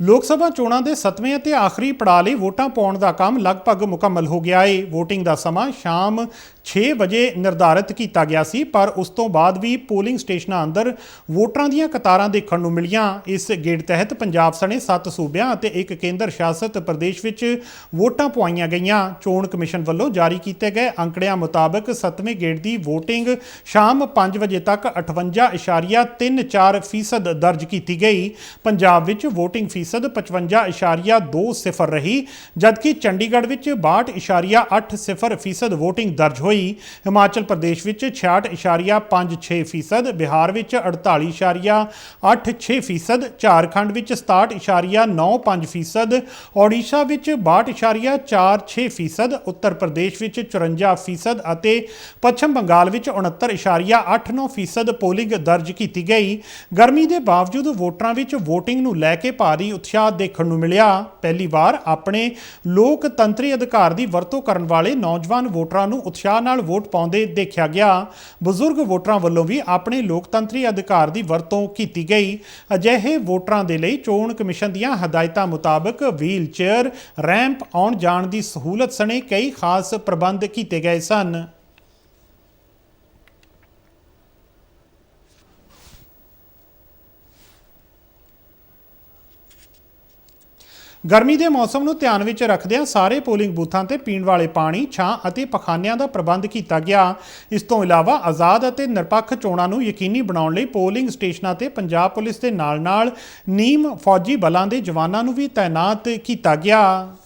ਲੋਕ ਸਭਾ ਚੋਣਾਂ ਦੇ 7ਵੇਂ ਅਤੇ ਆਖਰੀ ਪੜਾਅ ਲਈ ਵੋਟਾਂ ਪਾਉਣ ਦਾ ਕੰਮ ਲਗਭਗ ਮੁਕੰਮਲ ਹੋ ਗਿਆ ਹੈ VOTING ਦਾ ਸਮਾਂ ਸ਼ਾਮ 6 ਵਜੇ ਨਿਰਧਾਰਿਤ ਕੀਤਾ ਗਿਆ ਸੀ, ਪਰ ਉਸ ਤੋਂ ਬਾਅਦ ਵੀ ਪੋਲਿੰਗ ਸਟੇਸ਼ਨਾਂ ਅੰਦਰ ਵੋਟਰਾਂ ਦੀਆਂ ਕਤਾਰਾਂ ਦੇਖਣ ਨੂੰ ਮਿਲੀਆਂ। ਇਸ ਗੇੜ ਤਹਿਤ ਪੰਜਾਬ ਸਣੇ 7 ਸੂਬਿਆਂ ਅਤੇ ਇੱਕ ਕੇਂਦਰ ਸ਼ਾਸਤ ਪ੍ਰਦੇਸ਼ ਵਿੱਚ ਵੋਟਾਂ ਪਵਾਈਆਂ ਗਈਆਂ। ਚੋਣ ਕਮਿਸ਼ਨ ਵੱਲੋਂ ਜਾਰੀ ਕੀਤੇ ਗਏ ਅੰਕੜਿਆਂ ਮੁਤਾਬਕ 7ਵੇਂ ਗੇੜ ਦੀ VOTING ਸ਼ਾਮ 5 ਵਜੇ ਤੱਕ 58.34% ਫੀਸਦ ਦਰਜ ਕੀਤੀ ਗਈ। ਪੰਜਾਬ ਵਿੱਚ VOTING ਫੀਸ 55.20 ਰਹੀ, ਜਦਕਿ ਚੰਡੀਗੜ੍ਹ ਵਿੱਚ 62.80 ਫੀਸਦ VOTING ਦਰਜ ਹੋਈ। ਹਿਮਾਚਲ ਪ੍ਰਦੇਸ਼ ਵਿੱਚ 66.56 ਫੀਸਦ, ਬਿਹਾਰ ਵਿੱਚ 48.86 ਫੀਸਦ, ਝਾਰਖੰਡ ਵਿੱਚ 67.95 ਫੀਸਦ, ਓਡੀਸ਼ਾ ਵਿੱਚ 62.46 ਫੀਸਦ, ਉੱਤਰ ਪ੍ਰਦੇਸ਼ ਵਿੱਚ 54 ਫੀਸਦ ਅਤੇ ਪੱਛਮ ਬੰਗਾਲ ਵਿੱਚ 69.89 ਫੀਸਦ ਪੋਲਿੰਗ ਦਰਜ ਕੀਤੀ ਗਈ। ਗਰਮੀ ਦੇ ਬਾਵਜੂਦ ਵੋਟਰਾਂ ਵਿੱਚ VOTING ਨੂੰ ਲੈ ਕੇ ਭਾਰੀ ਉਤਸ਼ਾਹ ਦੇਖਣ ਨੂੰ ਮਿਲਿਆ, ਪਹਿਲੀ ਵਾਰ ਆਪਣੇ ਲੋਕਤੰਤਰੀ ਅਧਿਕਾਰ ਦੀ ਵਰਤੋਂ ਕਰਨ ਵਾਲੇ ਨੌਜਵਾਨ ਵੋਟਰਾਂ ਨੂੰ ਉਤਸ਼ਾਹ ਨਾਲ ਵੋਟ ਪਾਉਂਦੇ ਦੇਖਿਆ ਗਿਆ। ਬਜ਼ੁਰਗ ਵੋਟਰਾਂ ਵੱਲੋਂ ਵੀ ਆਪਣੇ ਲੋਕਤੰਤਰੀ ਅਧਿਕਾਰ ਦੀ ਵਰਤੋਂ ਕੀਤੀ ਗਈ। ਅਜਿਹੇ ਵੋਟਰਾਂ ਦੇ ਲਈ ਚੋਣ ਕਮਿਸ਼ਨ ਦੀਆਂ ਹਦਾਇਤਾਂ ਮੁਤਾਬਕ ਵੀਲ ਚੇਅਰ, ਰੈਂਪ ਆਉਣ ਜਾਣ ਦੀ ਸਹੂਲਤ ਸਣੇ ਕਈ ਖਾਸ ਪ੍ਰਬੰਧ ਕੀਤੇ ਗਏ ਸਨ। ਗਰਮੀ ਦੇ ਮੌਸਮ ਨੂੰ ਧਿਆਨ ਵਿੱਚ ਰੱਖਦਿਆਂ ਸਾਰੇ ਪੋਲਿੰਗ ਬੂਥਾਂ ਤੇ ਪੀਣ ਵਾਲੇ ਪਾਣੀ, ਛਾਂ ਅਤੇ ਪਖਾਨਿਆਂ ਦਾ ਪ੍ਰਬੰਧ ਕੀਤਾ ਗਿਆ। ਇਸ ਤੋਂ ਇਲਾਵਾ ਆਜ਼ਾਦ ਅਤੇ ਨਿਰਪੱਖ ਚੋਣਾਂ ਨੂੰ ਯਕੀਨੀ ਬਣਾਉਣ ਲਈ ਪੋਲਿੰਗ ਸਟੇਸ਼ਨਾਂ ਤੇ ਪੰਜਾਬ ਪੁਲਿਸ ਦੇ ਨਾਲ-ਨਾਲ ਨੀਮ ਫੌਜੀ ਬਲਾਂ ਦੇ ਜਵਾਨਾਂ ਨੂੰ ਵੀ ਤਾਇਨਾਤ ਕੀਤਾ ਗਿਆ।